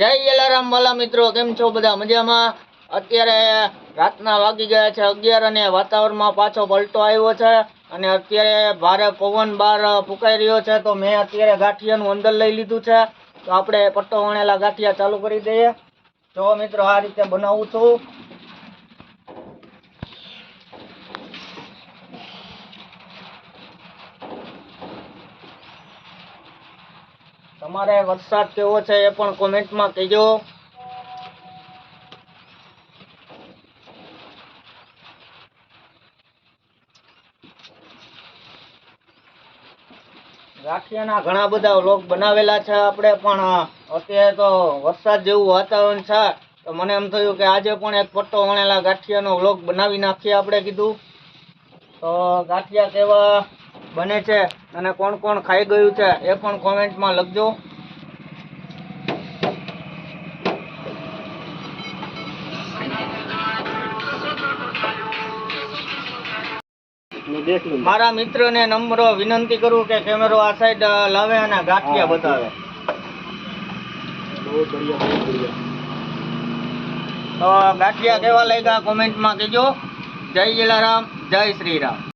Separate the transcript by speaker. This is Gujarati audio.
Speaker 1: જય જલારામ વાલા મિત્રો, કેમ છો બધા? મજામાં? અત્યારે રાતના વાગી ગયા છે અગિયાર અને વાતાવરણમાં પાછો પલટો આવ્યો છે અને અત્યારે ભારે પવન બહાર ફૂંકાઈ રહ્યો છે, તો મેં અત્યારે ગાંઠિયાનું અંદર લઈ લીધું છે. તો આપણે પટ્ટો વણેલા ગાંઠિયા ચાલુ કરી દઈએ. જો મિત્રો આ રીતે બનાવું છું. તમારે વરસાદ કેવો છે એ પણ કોમેન્ટમાં કહેજો. ગાંઠિયાના ઘણા બધા વ્લોગ બનાવેલા છે આપણે, પણ અત્યારે તો વરસાદ જેવું વાતાવરણ છે. તો મને એમ થયું કે આજે પણ એક પટ્ટો વણેલા ગાંઠિયાનો વ્લોગ બનાવી નાખીએ આપણે કીધું. તો ગાંઠિયા કેવા બને છે અને કોણ કોણ ખાઈ ગયું છે એ પણ કોમેન્ટમાં લખજો. મારા મિત્રને નમ્ર વિનંતી કરું કે કેમેરો આ સાઈડ લાવે અને ગાંઠિયા બતાવે. તો ગાંઠિયા કેવા લાગ્યા કોમેન્ટમાં કહેજો. જય જલારામ જય શ્રી રામ